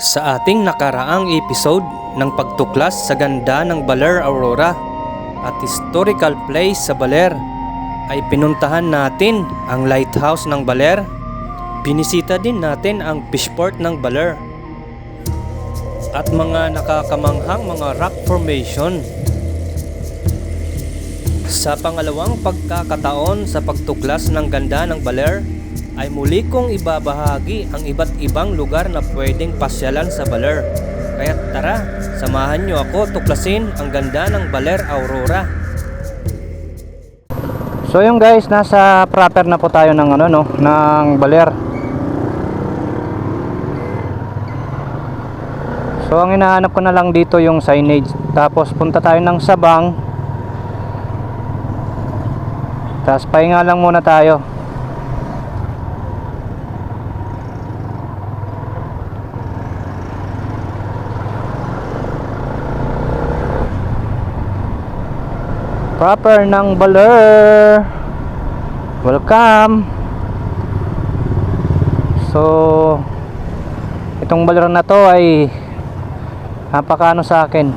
Sa ating nakaraang episode ng pagtuklas sa ganda ng Baler Aurora at historical place sa Baler ay pinuntahan natin ang lighthouse ng Baler. Binisita din natin ang fishport ng Baler at mga nakakamanghang mga rock formation. Sa pangalawang pagkakataon sa pagtuklas ng ganda ng Baler, ay muli kong ibabahagi ang iba't ibang lugar na pwedeng pasyalan sa Baler. Kaya tara, samahan nyo ako tuklasin ang ganda ng Baler Aurora. So yung guys, nasa proper na po tayo ng ano no, ng baler. So ang hinahanap ko na lang dito yung signage. Tapos punta tayo ng Sabang. Tapos pahinga lang muna tayo. Proper ng Baler. Welcome. So itong Baler na to ay napakaano sa akin.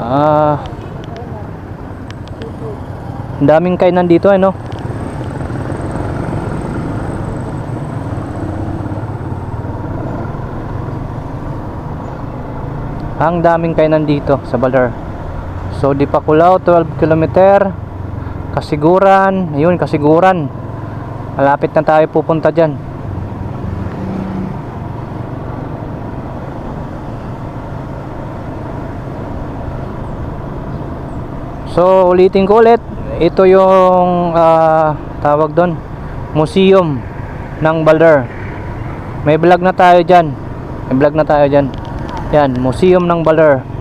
Ah ang daming kainan dito ano ang daming kainan dito sa Baler So di pa Kulao 12 km Kasiguran. Ayun Kasiguran. Malapit na tayo pupunta dyan. So ulitin ko ulit. Ito yung ah, Tawag doon. Museum ng Balder. May vlog na tayo dyan. May vlog na tayo dyan. Yan Museum ng Balder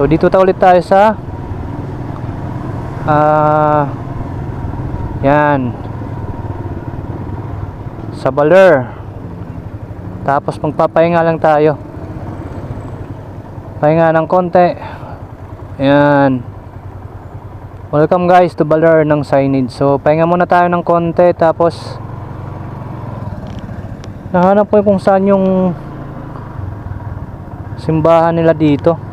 So dito ta ulit tayo sa ah yan sa Baler. Tapos magpapahinga lang tayo. Pahinga ng konti. Yan. Welcome guys to Baler ng signage. So pahinga muna tayo ng konti tapos nahanap ko kung saan yung simbahan nila dito.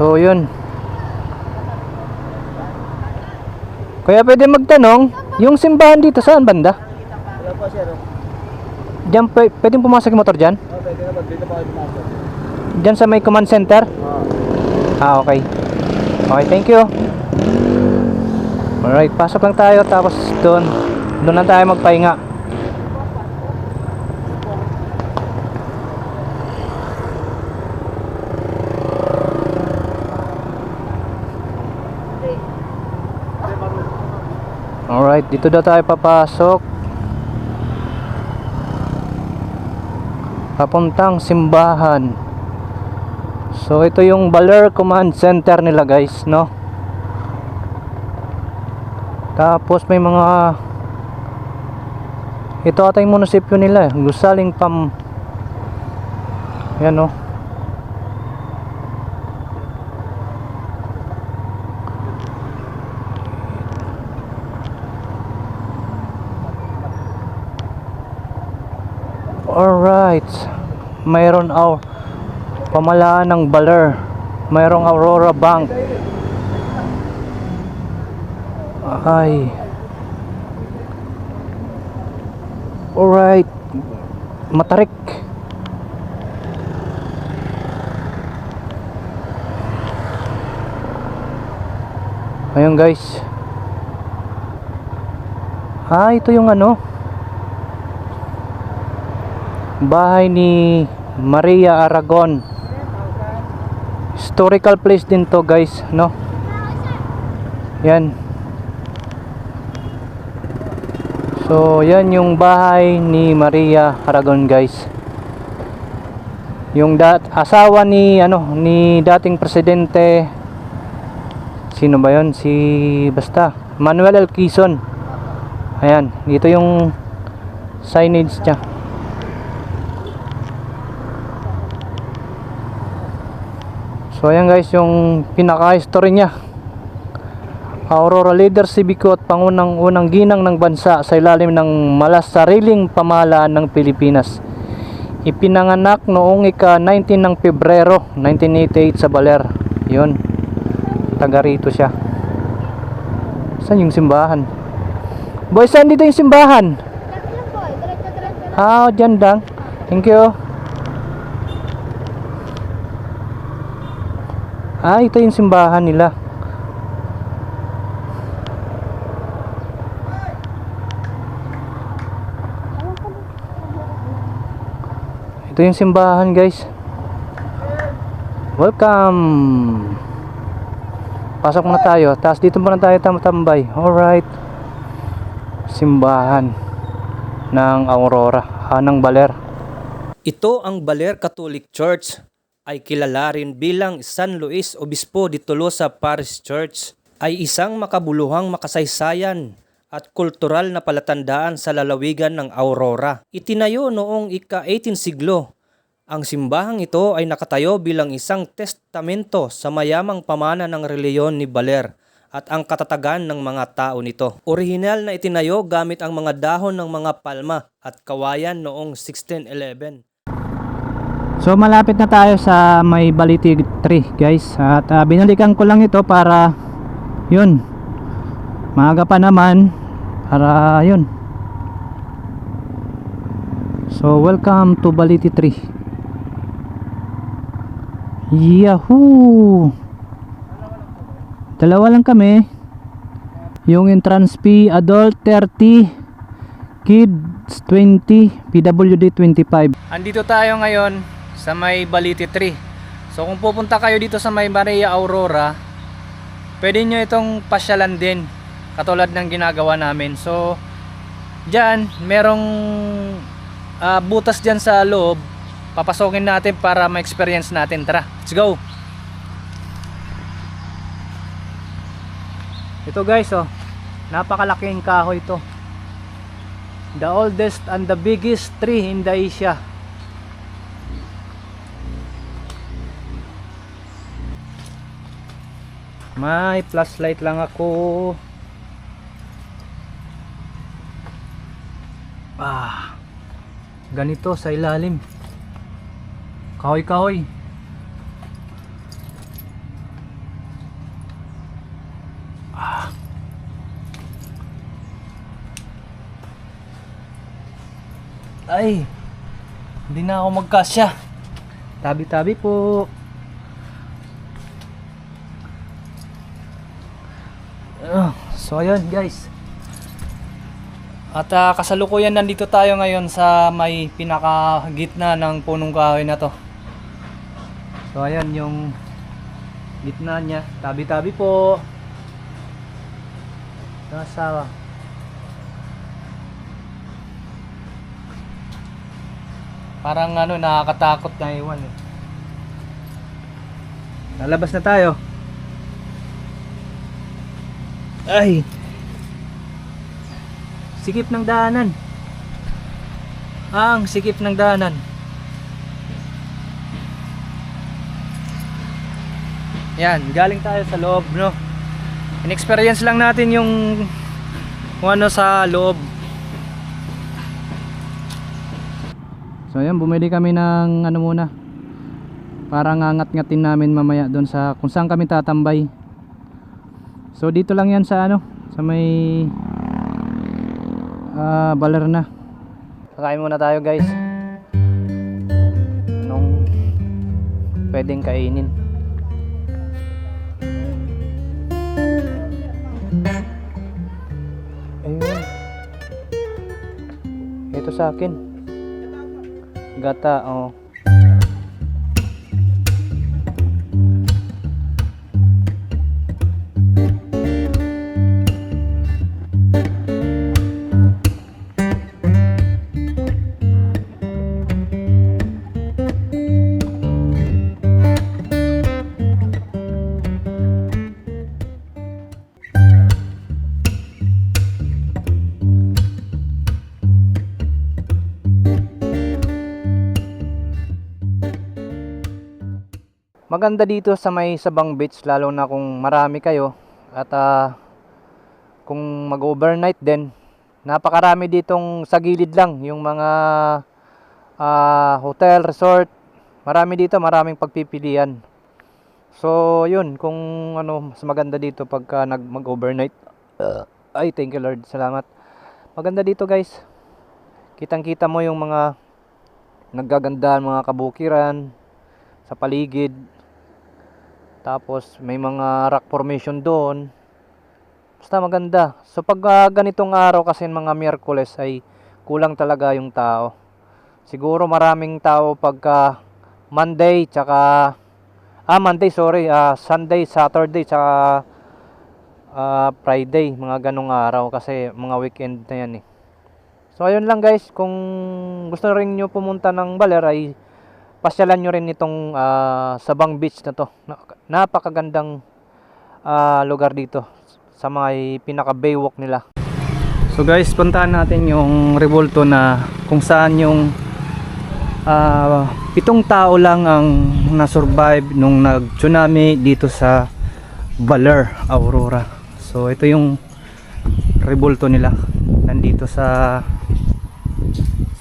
So yun. Kaya pwede magtanong, yung simbahan dito saan banda? Wala po sir. Diyan pwede, pwedeng pumasok yung motor dyan? Oh, pwede naman. Dito pa pumasok. Diyan sa may command center? Oh. Ah, okay. Okay, thank you. Alright, pasok lang tayo tapos doon. Doon lang tayo magpahinga. Alright, dito daw tayo papasok. Papuntang simbahan. So ito yung Baler Command Center nila guys, no? Tapos may mga Ito ata yung munisipyo nila, eh. Gusaling Pam Yan no. Alright. Mayroon our pamalaan ng Baler. Mayroong Aurora Bank. Ay. Alright. Matarik. Ayun guys. Ah, ito yung ano. Bahay ni Maria Aragon. Historical place din to guys, no? Yan. So, yan yung bahay ni Maria Aragon guys. Yung dat asawa ni ano ni dating presidente sino ba 'yon? Si basta Manuel L. Quezon. Ayan, dito yung signage niya. So ayan guys yung pinaka-history niya. Aurora leader si Biko at pangunang unang ginang ng bansa sa ilalim ng malas sariling pamahalaan ng Pilipinas. Ipinanganak noong ika-19 ng Pebrero 1988 sa Baler. Yun. Taga rito siya. Saan yung simbahan? Boy, saan dito yung simbahan? Ah, dyan lang. Thank you. Ah, ito yung simbahan nila. Ito yung simbahan, guys. Welcome. Pasok muna tayo. Tapos dito muna tayo tambay. Alright. Simbahan ng Aurora, ah, ng Baler. Ito ang Baler Catholic Church ay kilala rin bilang San Luis Obispo de Tolosa Parish Church ay isang makabuluhang makasaysayan at kultural na palatandaan sa lalawigan ng Aurora. Itinayo noong ika-18 siglo. Ang simbahang ito ay nakatayo bilang isang testamento sa mayamang pamana ng reliyon ni Baler at ang katatagan ng mga tao nito. Orihinal na itinayo gamit ang mga dahon ng mga palma at kawayan noong 1611. So malapit na tayo sa may Baliti 3 guys. At ah, binalikan ko lang ito para Yun Maaga pa naman Para yun. So welcome to Baliti 3 Yahoo! Dalawa lang kami. Yung entrance fee adult 30 Kids 20 PWD 25 Andito tayo ngayon sa may Baliti 3 So kung pupunta kayo dito sa may Maria Aurora Pwede nyo itong pasyalan din Katulad ng ginagawa namin. So Diyan merong ah, butas dyan sa loob. Papasokin natin para ma-experience natin. Tara, let's go! Ito guys oh. Napakalaking kahoy ito The oldest and the biggest tree in the Asia May flashlight lang ako. Ah. Ganito sa ilalim. Kahoy kahoy. Ah. Ay. Hindi na ako magkasya. Tabi-tabi po. Ah, so ayun guys. At ah, kasalukuyan nandito tayo ngayon sa may pinakagitna ng punong kahoy na to. So ayan yung gitna niya. Tabi-tabi po. Nasa Parang ano nakakatakot na iwan eh. Lalabas na tayo. Ay. Sikip ng daanan. Ang sikip ng daanan. Yan, galing tayo sa loob, no? In-experience lang natin yung kung ano sa loob. So ayan, bumili kami ng ano muna. Para ngangat-ngatin namin mamaya doon sa kung saan kami tatambay. So dito lang yan sa ano, sa may ah Balerna. Kakain muna tayo guys. Nung pwedeng kainin. Ayun. Ito sa akin. Gata, oh. Maganda dito sa may Sabang Beach lalo na kung marami kayo at ah, kung mag-overnight din. Napakarami ditong sa gilid lang yung mga ah, hotel, resort. Marami dito, maraming pagpipilian. So, yun, kung ano, mas maganda dito pagka nag mag-overnight. ay, thank you Lord. Salamat. Maganda dito, guys. Kitang-kita mo yung mga naggagandahan mga kabukiran sa paligid. Tapos may mga rock formation doon. Basta maganda. So pag ah, ganitong araw kasi mga Miyerkules ay kulang talaga yung tao. Siguro maraming tao pagka Monday tsaka ah Monday sorry, ah Sunday, Saturday tsaka ah, Friday, mga ganong araw kasi mga weekend na yan eh. So ayun lang guys, kung gusto rin nyo pumunta ng Baler ay pasyalan nyo rin itong ah, Sabang Beach na to. Na- Napakagandang ah, lugar dito sa mga pinaka baywalk nila. So guys, puntahan natin yung Revolto na kung saan yung ah, pitong tao lang ang na-survive nung nag-tsunami dito sa Baler, Aurora. So ito yung Revolto nila. Nandito sa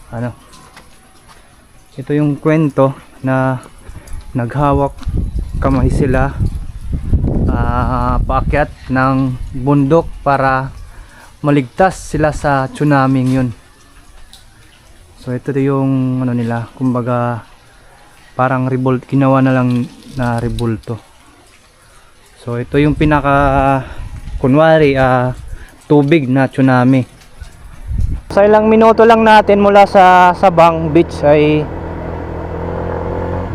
ano ito yung kwento na naghawak kamay sila ah, paakyat ng bundok para maligtas sila sa tsunami yun. So ito yung ano nila kumbaga parang revolt ginawa na lang na rebulto so ito yung pinaka kunwari ah, tubig na tsunami. Sa ilang minuto lang natin mula sa Sabang Beach ay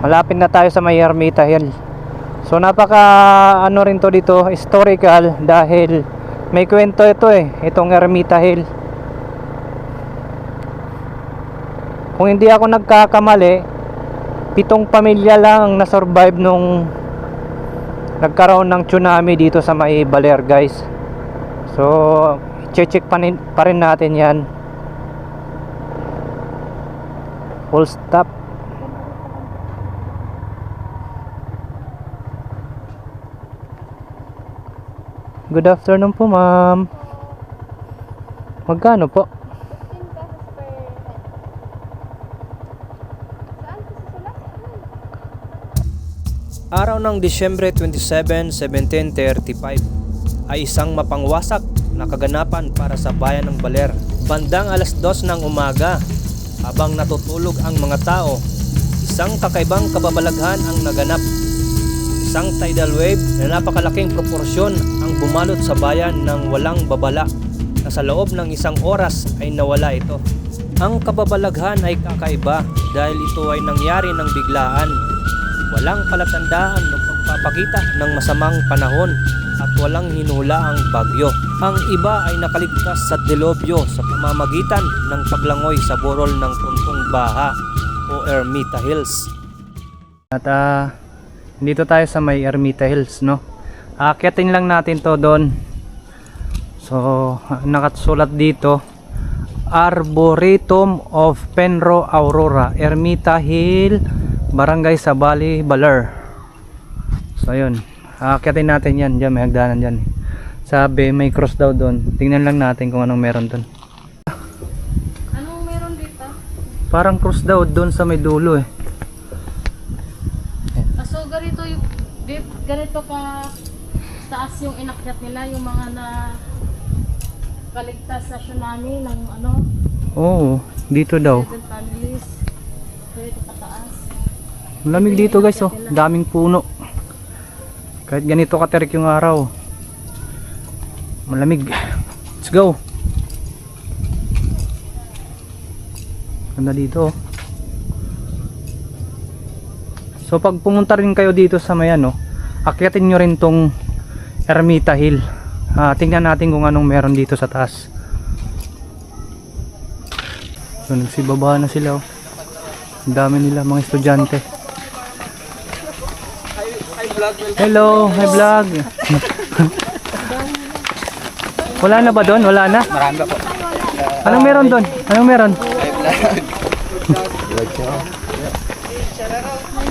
malapit na tayo sa may Ermita Hill. So napaka ano rin to dito, historical dahil may kwento ito eh, itong Ermita Hill. Kung hindi ako nagkakamali, pitong pamilya lang ang na-survive nung nagkaroon ng tsunami dito sa may Baler guys. So, check pa, pa rin natin yan. Full stop. Good afternoon po, ma'am. Magkano po? Araw ng Disyembre 27, 1735 ay isang mapangwasak na kaganapan para sa bayan ng Baler. Bandang alas 2 ng umaga, habang natutulog ang mga tao, isang kakaibang kababalaghan ang naganap. Isang tidal wave na napakalaking proporsyon ang bumalot sa bayan ng walang babala na sa loob ng isang oras ay nawala ito. Ang kababalaghan ay kakaiba dahil ito ay nangyari ng biglaan Walang palatandaan ng pagpapakita ng masamang panahon at walang hinula ang bagyo. Ang iba ay nakaligtas sa delobyo sa pamamagitan ng paglangoy sa burol ng puntong baha o Ermita Hills. At ah, dito tayo sa may Ermita Hills, no? Aakyatin lang natin to doon. So, nakasulat dito, Arboretum of Penro Aurora, Ermita Hill, Barangay Sabali, Baler. So, ayun. Aakyatin natin yan. Diyan, may hagdanan dyan. Sabi, may cross daw doon. Tingnan lang natin kung anong meron doon. Anong meron dito? Parang cross daw doon sa may dulo eh. Ah, so ganito yung di- ganito ka taas yung inakyat nila yung mga na kaligtas sa tsunami ng ano Oo, dito daw. families ganito kataas Malamig dito guys oh. Daming puno. Kahit ganito katerik yung araw. Malamig. Let's go. Ganda dito oh. So pag pumunta rin kayo dito sa may ano, akyatin nyo rin tong Ermita Hill. Ah, tingnan natin kung anong meron dito sa taas. So nagsibaba na sila oh. Ang dami nila mga estudyante. Hello, hi vlog. Wala na ba doon? Wala na? Marami po. Anong meron doon? Anong meron?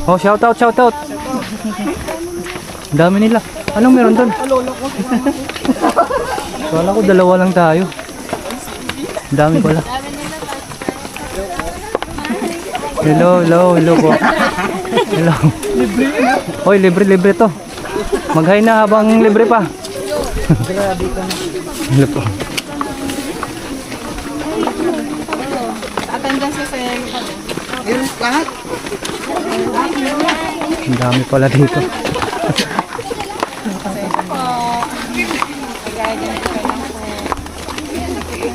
Oh, shout out, shout out. Ang dami nila. Anong meron doon? Kala ko dalawa lang tayo. Ang dami pala. Hello, hello, hello po. Hello. Hoy, libre, libre to. Mag-hi na habang libre pa. hello po. Ang dami pala dito.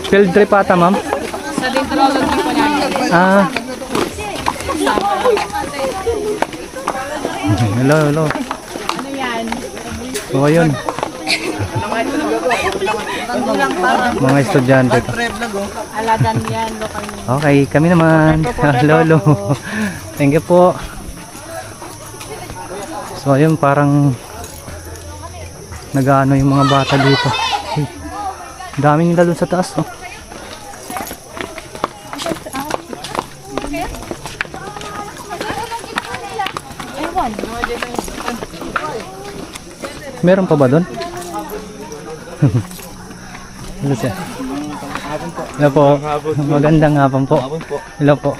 Field trip ata, ma'am? Sa dendrology po namin. Ah. Hello, hello. Ano yan? So, ayun. Mga estudyante to. Aladan yan, local. Okay, kami naman. Lolo. Thank you po. So, ayun, parang nag-ano yung mga bata dito. Daming nila dun sa taas, oh. Meron pa ba doon? Hello siya. Hello po. Magandang hapon po. Hello po.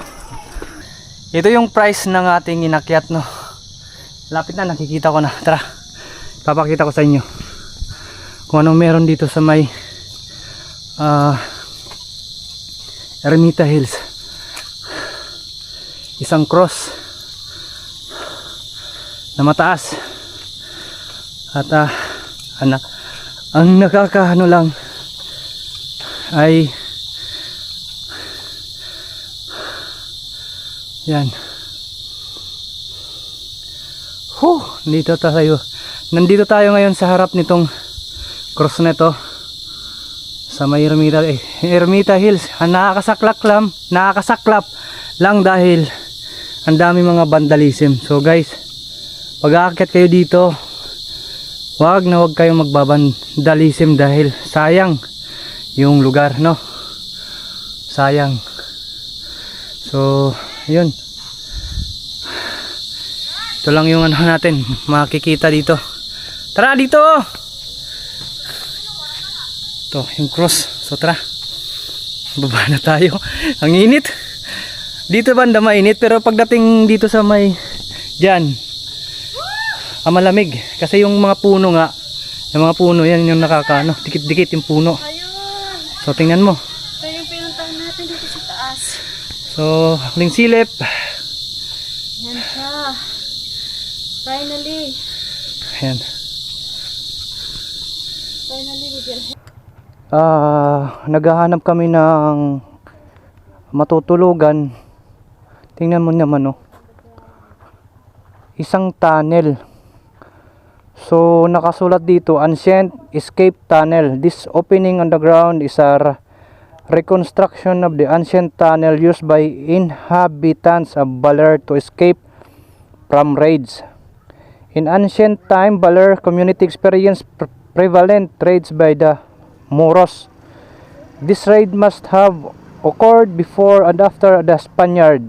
Ito yung price ng ating inakyat no. Lapit na nakikita ko na. Tara. Papakita ko sa inyo. Kung anong meron dito sa may ah Ermita Hills. Isang cross na mataas at ah, anak ang nakakaano lang ay yan. Huh, dito tayo. Nandito tayo ngayon sa harap nitong cross na to. Sa may Ermita, eh, Ermita Hills. Ang nakakasaklak lang nakakasaklap lang dahil ang dami mga vandalism. So guys pag aakyat kayo dito wag na wag kayong magbabandalism dahil sayang yung lugar no? Sayang. So yun. Ito lang yung ano natin makikita dito. Tara dito! To yung cross. So tara. Baba na tayo. Ang init. Dito banda mainit pero pagdating dito sa may dyan ah, malamig. Kasi yung mga puno nga yung mga puno yan yung nakakaano dikit-dikit yung puno. So tingnan mo. Ito yung pinuntahan natin dito sa taas. so huling silip. Yan siya. Finally. ayan. Finally, we get ah naghahanap kami ng matutulugan. Tingnan mo naman oh. Isang tunnel so nakasulat dito ancient escape tunnel. This opening on the ground is a re- reconstruction of the ancient tunnel used by inhabitants of Baler to escape from raids. In ancient time Baler community experienced pre- prevalent raids by the Moros. This raid must have occurred before and after the Spaniard.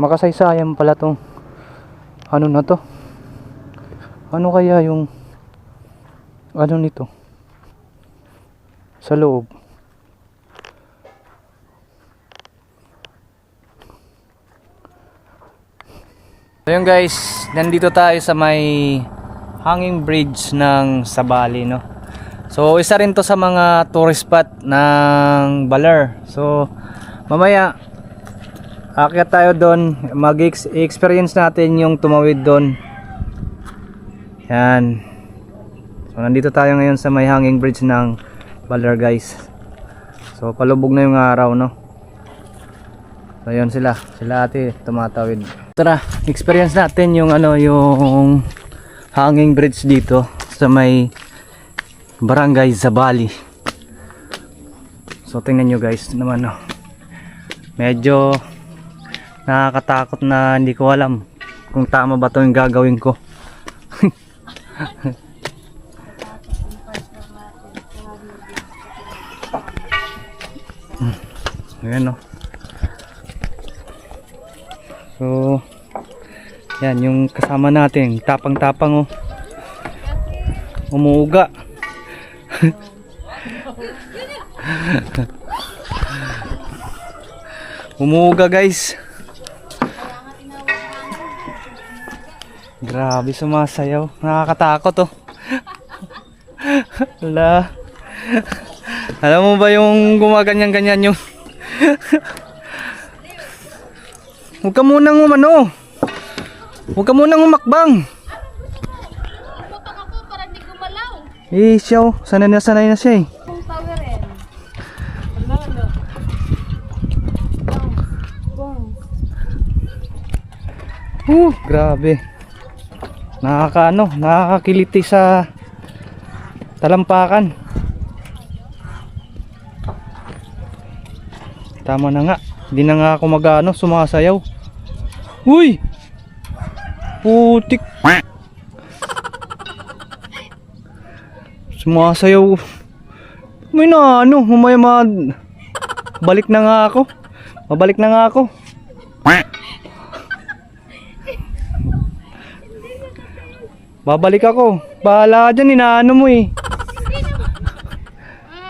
Makasaysayan pala tong ano na to ano kaya yung ano nito sa loob Ayun guys, nandito tayo sa may hanging bridge ng Sabali no. So isa rin to sa mga tourist spot ng Baler. So mamaya Akyat tayo doon, mag-experience natin yung tumawid doon. Yan. So nandito tayo ngayon sa may hanging bridge ng Baler guys. So palubog na yung araw no. So yun sila, sila ate tumatawid. Tara, experience natin yung ano yung hanging bridge dito sa may barangay Zabali. So tingnan nyo guys naman no. Medyo nakakatakot na hindi ko alam kung tama ba 'to yung gagawin ko. Ayan no. So Yan, yung kasama natin. Tapang-tapang oh. Umuuga. Umuuga guys. Grabe sumasayaw. Nakakatakot oh. Ala. Alam mo ba yung gumaganyan-ganyan yung Huwag ka munang umano. Huwag ka munang umakbang. Putang ako para di gumalaw. Eh, siya oh. Sanay na sanay na siya eh. Uh, grabe. Nakakaano, nakakakiliti sa talampakan. Tama na nga. Hindi na nga ako magano, sumasayaw. Uy! Putik. Sumasayaw. May na ano, mamaya ma... Balik na nga ako. Mabalik na nga ako. Babalik ako. Bahala ka dyan, inaano mo eh.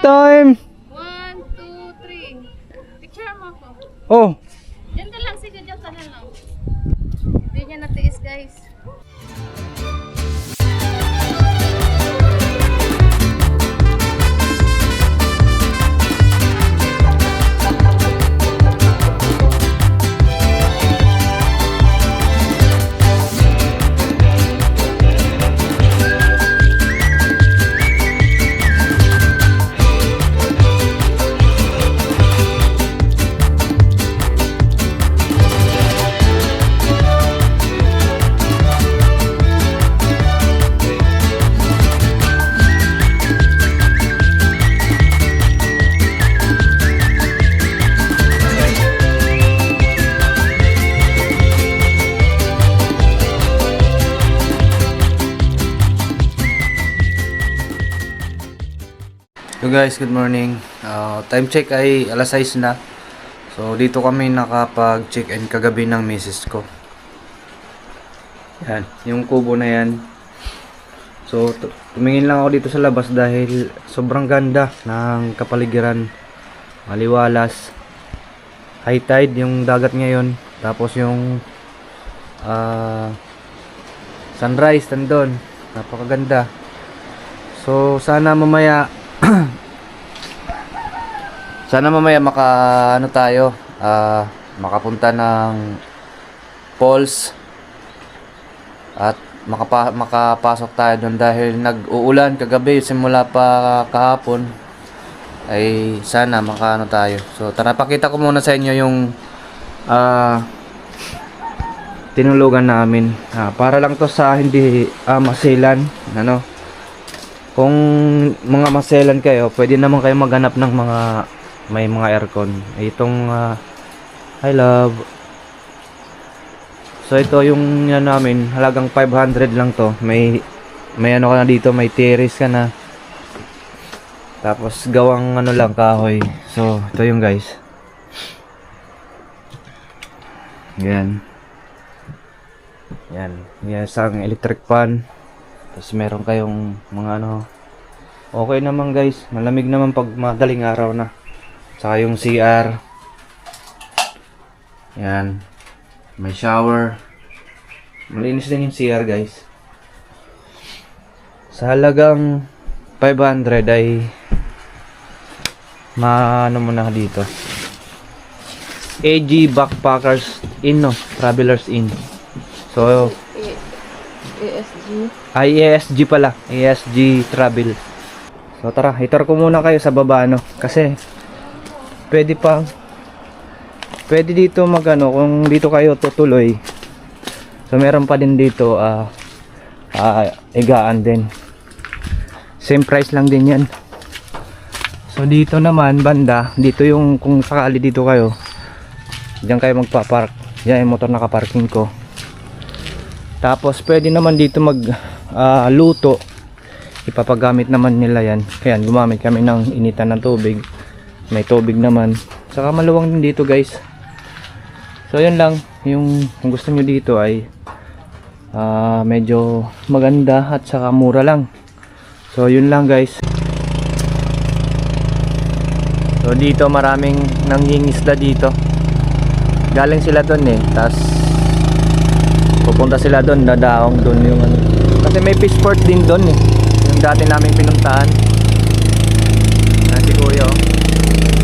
Time. One, two, three. Picture mo ako. Oh, Guys, good morning. Uh, time check ay alas 6 na. So dito kami nakapag-check in kagabi ng misis ko. Yan, yung kubo na yan. So tu- tumingin lang ako dito sa labas dahil sobrang ganda ng kapaligiran. Maliwalas. High tide yung dagat ngayon. Tapos yung ah, sunrise nandun. Napakaganda. So sana mamaya sana mamaya maka ano tayo ah makapunta ng falls at makapa, makapasok tayo doon dahil nag-uulan kagabi simula pa kahapon ay sana makaano tayo. So tara pakita ko muna sa inyo yung ah tinulugan namin. Ah, para lang to sa hindi ah, masilan ano. Kung mga maselan kayo, pwede naman kayo maghanap ng mga may mga aircon. Itong ah, I love. So ito yung yan namin, halagang 500 lang to. May may ano ka na dito, may terrace ka na. Tapos gawang ano lang kahoy. So ito yung guys. Yan. Yan. Yan isang electric fan. Tapos meron kayong mga ano. Okay naman guys. Malamig naman pag madaling araw na. Saka yung CR. Yan. May shower. Malinis din yung CR guys. Sa halagang 500 ay maano mo na dito. AG Backpackers Inn no, Travelers Inn. So, ASG. ay ESG pala, ESG Travel. So tara, itar ko muna kayo sa baba no kasi pwede pa pwede dito magano kung dito kayo tutuloy. So meron pa din dito ah ah, igaan din. Same price lang din 'yan. So dito naman banda, dito yung kung sakali dito kayo. Diyan kayo magpa-park. Yan yung motor naka-parking ko. Tapos pwede naman dito mag ah, luto. Ipapagamit naman nila yan. Kaya gumamit kami ng initan ng tubig. May tubig naman. Saka maluwang din dito guys. So yun lang. Yung kung gusto nyo dito ay Ah, medyo maganda at saka mura lang. So yun lang guys. So dito maraming nangingisda dito. Galing sila doon eh. Tapos pupunta sila doon, dadaong doon yung ano. Kasi may fish port din doon eh. Yung dati namin pinuntahan. Na si Kuya oh. Thank you.